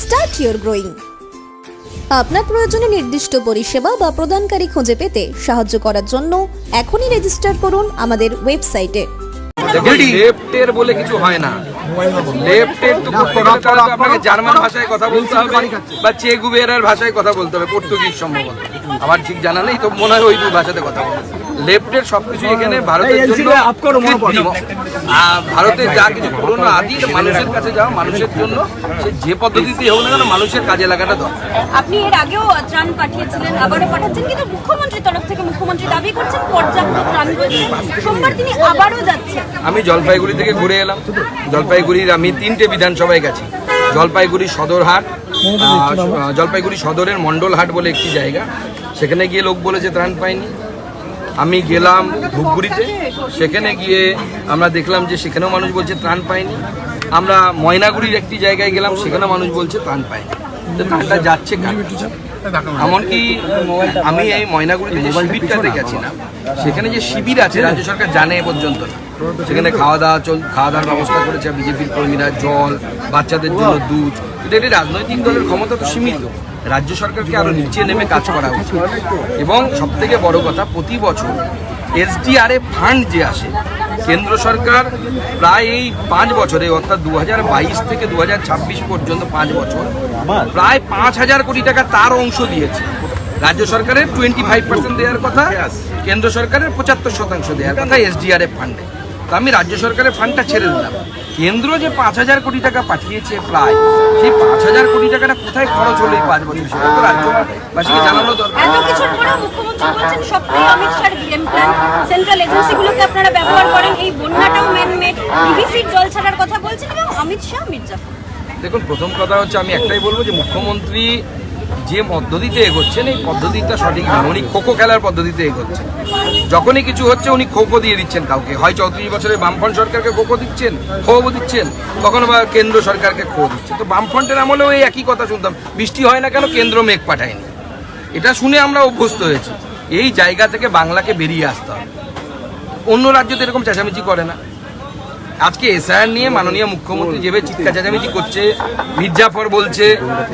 start your growing আপনার প্রয়োজনে নির্দিষ্ট পরিষেবা বা প্রদানকারী খুঁজে পেতে সাহায্য করার জন্য এখনই রেজিস্টার করুন আমাদের ওয়েবসাইটে লেফটের বলে কিছু হয় না। লেফটের তো আপনাকে জার্মান ভাষায় কথা বলতে হবে বা চে গুবেরার ভাষায় কথা বলতে হবে পর্তুগিজ সম্ভবত। আমার ঠিক জানা নেই তো মনে হয় ওই দুই ভাষাতে কথা বলে লেফটের সবকিছু এখানে ভারতের জন্য ভারতের যা কিছু পুরনো আদি মানুষের কাছে যাও মানুষের জন্য সে যে পদ্ধতিতেই হোক না কেন মানুষের কাজে লাগাটা দরকার। আপনি এর আগেও ত্রাণ পাঠিয়েছিলেন আবারও পাঠাচ্ছেন কিন্তু মুখ্যমন্ত্রীর তরফ থেকে মুখ্যমন্ত্রী দাবি করছেন পর্যাপ্ত ত্রাণ রয়েছে। সোমবার তিনি আবারও যাচ্ছেন। আমি জলপাইগুড়ি থেকে ঘুরে এলাম। জলপাইগুড়ির আমি তিনটে বিধানসভায় গেছি। জলপাইগুড়ি সদরহাট জলপাইগুড়ি সদরের মণ্ডলহাট বলে একটি জায়গা। সেখানে গিয়ে লোক বলেছে ত্রাণ পায়নি আমি গেলাম ধূপগুড়িতে। সেখানে গিয়ে আমরা দেখলাম যে সেখানেও মানুষ বলছে ত্রাণ পায়নি। আমরা ময়নাগুড়ির একটি জায়গায় গেলাম, সেখানেও মানুষ বলছে ত্রাণ পায়নি। ত্রাণটা যাচ্ছে এমনকি আমি এই ময়নাগুড়িতে যে শিবিরটা দেখেছিলাম সেখানে যে শিবির আছে, রাজ্য সরকার জানে এ পর্যন্ত না। সেখানে খাওয়া দাওয়া চল, খাওয়া দাওয়ার ব্যবস্থা করেছে, বিজেপির কর্মীরা, জল, বাচ্চাদের জন্য দুধ। এটি রাজনৈতিক দলের ক্ষমতা তো সীমিত। রাজ্য সরকারকে আরও নিচে নেমে কাজ করা উচিত। এবং সব থেকে বড় কথা, প্রতি বছর এসডিআরএ ফান্ড যে আসে, কেন্দ্র সরকার প্রায় এই পাঁচ বছরে, অর্থাৎ দু হাজার বাইশ থেকে দু হাজার ছাব্বিশ পর্যন্ত পাঁচ বছর, প্রায় পাঁচ হাজার কোটি টাকা তার অংশ দিয়েছে। রাজ্য সরকারের টোয়েন্টি ফাইভ পার্সেন্ট দেওয়ার কথা, কেন্দ্র সরকারের পঁচাত্তর শতাংশ দেওয়ার কথা এসডিআরএফ ফান্ডে। তো আমি রাজ্য সরকারের ফান্ডটা ছেড়ে দিলাম। কেন্দ্র যে পাঁচ হাজার কোটি টাকা পাঠিয়েছে প্রায় সেই পাঁচ হাজার কোটি টাকাটা কোথায় খরচ হলো এই পাঁচ বছর? সেটা তো রাজ্যবাসীকে জানানো দরকার। সেন্ট্রাল এজেন্সিগুলোকে আপনারা ব্যবহার করেন এই বন্যাটাও ম্যানমেড ডিভিসির জল ছাড়ার কথা বলছেন এবং অমিত শাহ মির্জাফর দেখুন প্রথম কথা হচ্ছে আমি একটাই বলব যে মুখ্যমন্ত্রী যে পদ্ধতিতে এগোচ্ছেন, এই পদ্ধতিটা সঠিক নয় উনি খোখো খেলার পদ্ধতিতে এগোচ্ছেন। যখনই কিছু হচ্ছে, উনি খোখো দিয়ে দিচ্ছেন কাউকে। হয় চৌত্রিশ বছরে বামফ্রন্ট সরকারকে খোখো দিচ্ছেন খোবো দিচ্ছেন কখনো বা কেন্দ্র সরকারকে খো দিচ্ছেন। তো বামফ্রন্টের আমলেও এই একই কথা শুনতাম। বৃষ্টি হয় না কেন কেন্দ্র মেঘ পাঠায়নি? এটা শুনে আমরা অভ্যস্ত হয়েছি। এই জায়গা থেকে বাংলাকে বেরিয়ে আসতে হবে। অন্য রাজ্য তো এরকম চেঁচামেচি করে না। আজকে এসআইআর নিয়ে মাননীয় মুখ্যমন্ত্রী যেভাবে চিৎকার চেঁচামেচি করছে মির্জাফর বলছে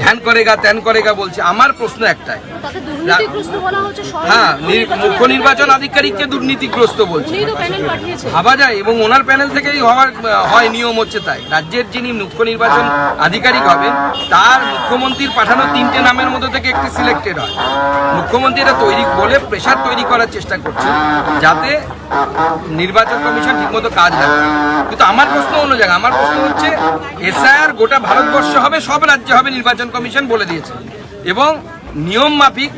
ধ্যান করেগা ত্যান করেগা বলছে আমার প্রশ্ন একটাই। হ্যাঁ মুখ্য নির্বাচন আধিকারিককে দুর্নীতিগ্রস্ত বলছে। ভাবা যায় এবং ওনার প্যানেল থেকেই হওয়ার হয় নিয়ম হচ্ছে তাই। রাজ্যের যিনি মুখ্য নির্বাচন আধিকারিক হবেন তার মুখ্যমন্ত্রীর পাঠানো তিনটে নামের মধ্যে থেকে একটি সিলেক্টেড হয়। মুখ্যমন্ত্রী এটা তৈরি বলে প্রেশার তৈরি করার চেষ্টা করছে যাতে নির্বাচন কমিশন ঠিকমতো কাজ না করে। কিন্তু আমার প্রশ্ন অন্য জায়গা আমার প্রশ্ন হচ্ছে এসআইআর গোটা ভারতবর্ষ হবে, সব রাজ্যে হবে, নির্বাচন কমিশন বলে দিয়েছে। এবং নিয়ম মাফিক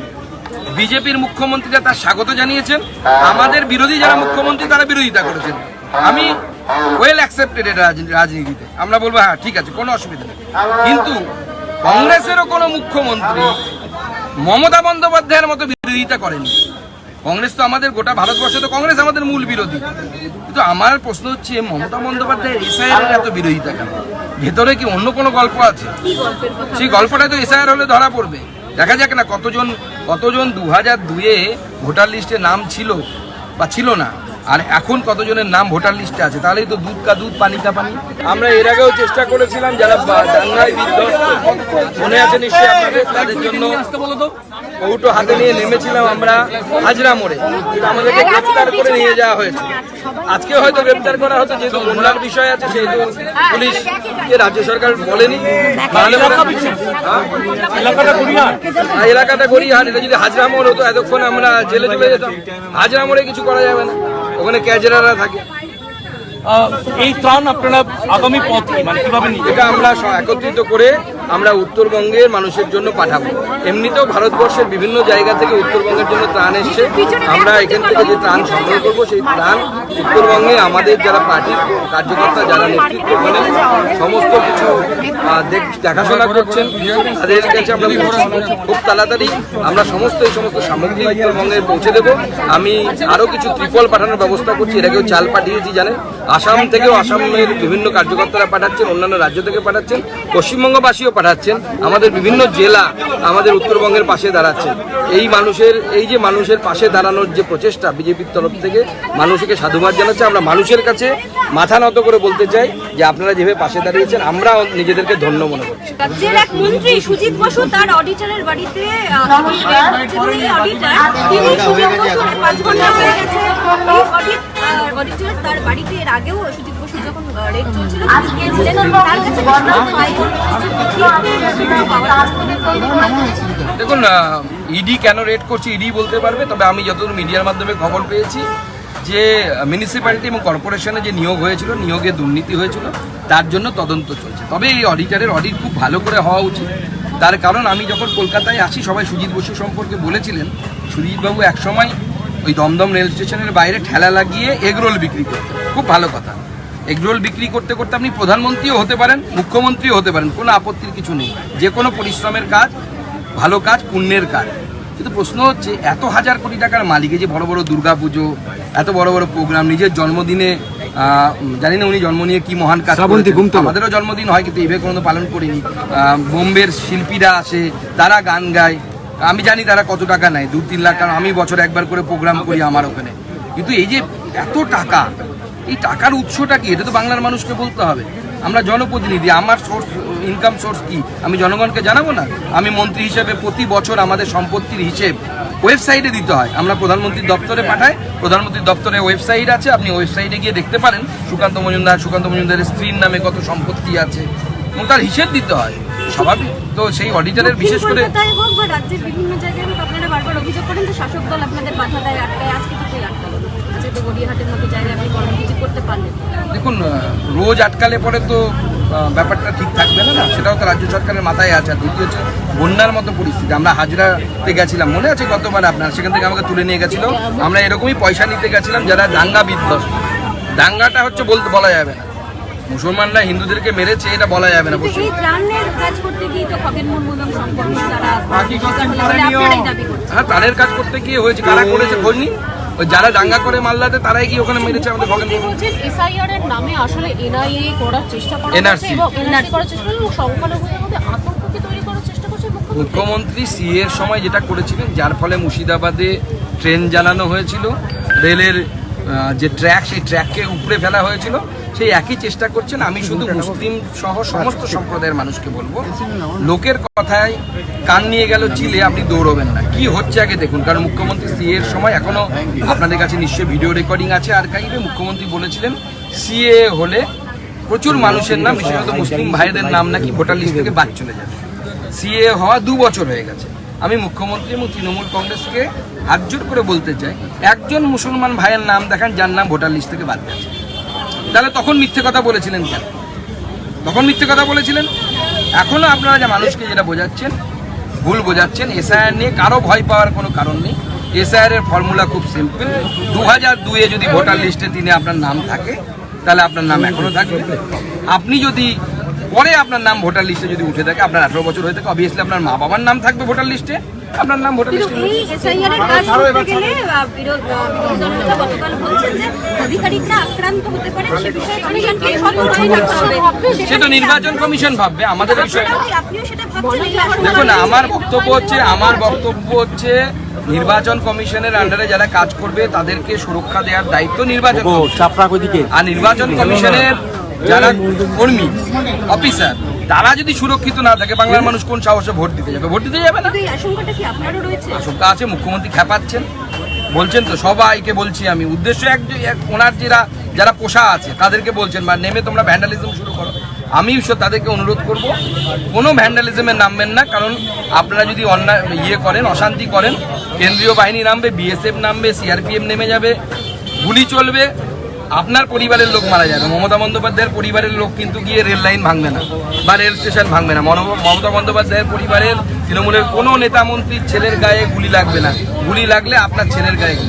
বিজেপির মুখ্যমন্ত্রীরা তার স্বাগত জানিয়েছেন। আমাদের বিরোধী যারা মুখ্যমন্ত্রী, তারা বিরোধিতা করেছেন। আমি ওয়েল অ্যাকসেপ্টেড এটা রাজ- রাজনীতিতে। আমরা বলব হ্যাঁ ঠিক আছে, কোনো অসুবিধা নেই। কিন্তু কংগ্রেসেরও কোনো মুখ্যমন্ত্রী মমতা বন্দ্যোপাধ্যায়ের মতো বিরোধিতা করেনি কংগ্রেস তো আমাদের গোটা ভারতবর্ষে তো কংগ্রেস আমাদের মূল বিরোধী। কিন্তু আমার প্রশ্ন হচ্ছে মমতা বন্দ্যোপাধ্যায়ের এসআইআর এত বিরোধিতা কেন? ভেতরে কি অন্য কোনো গল্প আছে? সেই গল্পটা তো এসআইআর হলে ধরা পড়বে। দেখা যাক না কতজন কতজন দু হাজার দুয়ে ভোটার লিস্টে নাম ছিল বা ছিল না। আর এখন কতজনের নাম ভোটার লিস্টে আছে? তাহলেই তো দুধ কা দুধ পানি কা পানি। আমরা এর আগেও চেষ্টা করেছিলাম যারা দাঙ্গায় বিধ্বস্ত মনে আছে নিশ্চয়ই আপনাদের? তাদের জন্য কৌটো হাতে নিয়ে নেমেছিলাম আমরা হাজরা মোড়ে। আমাদেরকে গ্রেপ্তার করে নিয়ে যাওয়া হয়েছে। আজকে হয়তো গ্রেপ্তার করা হতো যেহেতু বন্যার বিষয় আছে সেহেতু পুলিশ রাজ্য সরকার বলেনি। হ্যাঁ? এলাকাটা গড়িয়াহাট এটা যদি হাজরা মোড় হতো এতক্ষণ আমরা জেলে চলে যেতাম। হাজরা মোড়ে কিছু করা যাবে না। ওখানে ক্যাজেরারা থাকে। এই ত্রাণ আপনারা আগামী পথে মানে কীভাবে এটা আমরা একত্রিত করে আমরা উত্তরবঙ্গের মানুষের জন্য পাঠাবো। এমনিতেও ভারতবর্ষের বিভিন্ন জায়গা থেকে উত্তরবঙ্গের জন্য ত্রাণ এসছে। আমরা এখান থেকে যে ত্রাণ সংগ্রহ করব, সেই ত্রাণ উত্তরবঙ্গে আমাদের যারা পার্টির কার্যকর্তা, যারা নেতৃত্ব মানে সমস্ত কিছু দেখাশোনা করছেন, তাদের কাছে আমরা খুব তাড়াতাড়ি আমরা সমস্ত, এই সমস্ত সামগ্রী উত্তরবঙ্গে পৌঁছে দেবো। আমি আরও কিছু ত্রিপল পাঠানোর ব্যবস্থা করছি আগেও চাল পাঠিয়েছি, জানেন? আসাম থেকেও আসামের বিভিন্ন কার্যকর্তারা পাঠাচ্ছেন, অন্যান্য রাজ্য থেকে পাঠাচ্ছেন, পশ্চিমবঙ্গবাসীও পাঠাচ্ছেন, আমাদের বিভিন্ন জেলা আমাদের উত্তরবঙ্গের পাশে দাঁড়াচ্ছেন। এই মানুষের, এই যে মানুষের পাশে দাঁড়ানোর যে প্রচেষ্টা বিজেপির তরফ থেকে, মানুষকে সাধুবাদ জানাচ্ছে। আমরা মানুষের কাছে মাথা নত করে বলতে চাই যে আপনারা যেভাবে পাশে দাঁড়িয়েছেন, আমরা নিজেদেরকে ধন্য মনে করছি। তার বাড়িতে এর আগেও দেখুন ইডি কেন রেড করছে? ইডি বলতে পারবে, তবে আমি যতদূর মিডিয়ার মাধ্যমে খবর পেয়েছি যে মিউনিসিপ্যালিটি এবং কর্পোরেশনে যে নিয়োগ হয়েছিল, নিয়োগে দুর্নীতি হয়েছিল, তার জন্য তদন্ত চলছে। তবে এই অডিটারের অডিট খুব ভালো করে হওয়া উচিত। তার কারণ, আমি যখন কলকাতায় আসি, সবাই সুজিত বসু সম্পর্কে বলেছিলেন, সুজিতবাবু একসময় ওই দমদম রেল স্টেশনের বাইরে ঠেলা লাগিয়ে এগরোল বিক্রি করতেন। খুব ভালো কথা। এগরোল বিক্রি করতে করতে আপনি প্রধানমন্ত্রীও হতে পারেন মুখ্যমন্ত্রীও হতে পারেন কোনো আপত্তির কিছু নেই। যে কোনো পরিশ্রমের কাজ ভালো কাজ পুণ্যের কাজ। কিন্তু প্রশ্ন হচ্ছে এত হাজার কোটি টাকার মালিক এই যে বড় বড় দুর্গা পুজো এত বড় বড় প্রোগ্রাম নিজের জন্মদিনে জানি না উনি জন্ম নিয়ে কি মহান কাজ আমাদেরও জন্মদিন হয় কিন্তু এভাবে কোনো পালন করিনি। বোম্বের শিল্পীরা আসে তারা গান গায়। আমি জানি তারা কত টাকা নেয় দু তিন লাখ কারণ আমি বছরে একবার করে প্রোগ্রাম করি আমার ওখানে। কিন্তু এই যে এত টাকা এই টাকার উৎসটা কি? এটা তো বাংলার মানুষকে বলতে হবে। আমরা জনপ্রতিনিধি, আমার সোর্স ইনকাম সোর্স কি? আমি জনগণকে জানাব না? আমি মন্ত্রী হিসেবে প্রতি বছর আমাদের সম্পত্তির হিসেব ওয়েবসাইটে দিতে হয়। আমরা প্রধানমন্ত্রীর দপ্তরে পাঠাই। প্রধানমন্ত্রীর দপ্তরে ওয়েবসাইট আছে, আপনি ওয়েবসাইটে গিয়ে দেখতে পারেন। সুকান্ত মজুমদার, সুকান্ত মজুমদারের স্ত্রীর নামে কত সম্পত্তি আছে। এবং তার হিসেব দিতে হয়। স্বাভাবিক। তো সেই অডিটারের বিশেষ করে বিভিন্ন জায়গায় আপনারা বারবার অভিযোগ করেন শাসক দল আপনাদের দেয়, আটকায়, আজকে গড়িয়াহাটের মতো জায়গায় আপনি করতে পারলেন। দেখুন রোজ আটকালে পরে তো ব্যাপারটা ঠিক থাকবে না না? সেটাও তো রাজ্য সরকারের মাথায় আছে। আর দ্বিতীয় হচ্ছে বন্যার মতো পরিস্থিতি। আমরা হাজরাতে গেছিলাম মনে আছে গতবার আপনার? সেখান থেকে আমাকে তুলে নিয়ে গেছিল। আমরা এরকমই পয়সা নিতে গেছিলাম যারা দাঙ্গা বিধ্বস্ত। দাঙ্গাটা হচ্ছে বলতে বলা যাবে না। মুসলমানরা হিন্দুদেরকে মেরেছে এটা বলা যাবে না হ্যাঁ তাদের কাজ করতে গিয়ে হয়েছে। কারা করেছে খোঁজ নি? ওই যারা দাঙ্গা করে মাল্লাতে তারাই কি ওখানে মেরেছে আমাদের ভগেন বলছেন এসআইআর এর নামে আসলে এনআইএ করার চেষ্টা করা এনআরসি হচ্ছে এবং এনআরসি করার চেষ্টা করছে এবং সংখ্যালঘুদের মধ্যে আতঙ্ক কি তৈরি করার চেষ্টা করছে মুখ্যমন্ত্রী। মুখ্যমন্ত্রী সি এর সময় যেটা করেছিলেন যার ফলে মুর্শিদাবাদে ট্রেন জ্বালানো হয়েছিল রেলের যে ট্র্যাক সেই ট্র্যাককে উপরে ফেলা হয়েছিল। সেই একই চেষ্টা করছেন, আমি শুধু মুসলিম সহ সমস্ত সম্প্রদায়ের মানুষকে বলব, লোকের কথায় কান নিয়ে গেল চিলে, আপনি দৌড়বেন না। কি হচ্ছে আগে দেখুন, কারণ মুখ্যমন্ত্রী সি এর সময় এখনও আপনাদের কাছে নিশ্চয়ই ভিডিও রেকর্ডিং আছে, আর কাইবে মুখ্যমন্ত্রী বলেছিলেন সিএ হলে প্রচুর মানুষের নাম, বিশেষত মুসলিম ভাইদের নাম নাকি ভোটার লিস্ট থেকে বাদ চলে যাবে। সিএ হওয়া দু বছর হয়ে গেছে। আমি মুখ্যমন্ত্রী এবং তৃণমূল কংগ্রেসকে হাতজোর করে বলতে চাই, একজন মুসলমান ভাইয়ের নাম দেখান, যার নাম ভোটার লিস্ট থেকে বাদ গেছে। তাহলে তখন মিথ্যে কথা বলেছিলেন কেন? তখন মিথ্যে কথা বলেছিলেন? এখনও আপনারা যে মানুষকে যেটা বোঝাচ্ছেন, ভুল বোঝাচ্ছেন, এসআইআর নিয়ে কারও ভয় পাওয়ার কোনো কারণ নেই। এসআইআর এর ফর্মুলা খুব সিম্পল। দু হাজার দুয়ে যদি ভোটার লিস্টে তিনি আপনার নাম থাকে, তাহলে আপনার নাম এখনও থাকবে। আপনি যদি পরে আপনার নাম ভোটার লিস্টে যদি উঠে থাকে, আপনার আঠেরো বছর হয়ে থাকে অবভিয়াসলি আপনার মা বাবার নাম থাকবে ভোটার লিস্টে। আপনার নাম ভোটার লিস্টে এই এসআইআর এর কাজ করতে গেলে বিরোধ- দলনেতা গতকাল বলছেন যে অধিকারিকরা আক্রান্ত হতে পারে সে বিষয়ে কমিশনকে সতর্ক থাকতে হবে সে নির্বাচন কমিশন ভাববে আমাদের বিষয় আপনিও সেটা ভাবছেন দেখুন? আমার বক্তব্য হচ্ছে আমার বক্তব্য হচ্ছে নির্বাচন কমিশনের আন্ডারে যারা কাজ করবে তাদেরকে সুরক্ষা দেওয়ার দায়িত্ব নির্বাচন আর নির্বাচন কমিশনের যারা কর্মী অফিসার তারা যদি সুরক্ষিত না থাকে বাংলার মানুষ কোন সাহসে ভোট দিতে যাবে? ভোট দিতে যাবে না? আশঙ্কা আছে মুখ্যমন্ত্রী খেপাচ্ছেন বলছেন তো সবাইকে বলছি আমি। উদ্দেশ্য এক ওনার যারা যারা পোষা আছে তাদেরকে বলছেন বা নেমে তোমরা ভ্যান্ডালিজম শুরু করো। আমি তাদেরকে অনুরোধ করব কোনো ভ্যান্ডালিজমে নামবেন না কারণ আপনারা যদি অন্যায় ইয়ে করেন অশান্তি করেন কেন্দ্রীয় বাহিনী নামবে বিএসএফ নামবে সিআরপিএফ নেমে যাবে গুলি চলবে আপনার পরিবারের লোক মারা যাবে। মমতা বন্দ্যোপাধ্যায়ের পরিবারের লোক কিন্তু গিয়ে রেল লাইন ভাঙবে না বা রেল স্টেশন ভাঙবে না। মমতা বন্দ্যোপাধ্যায়ের পরিবারের তৃণমূলের কোনো নেতা মন্ত্রীর ছেলের গায়ে গুলি লাগবে না। গুলি লাগলে আপনার ছেলের গায়ে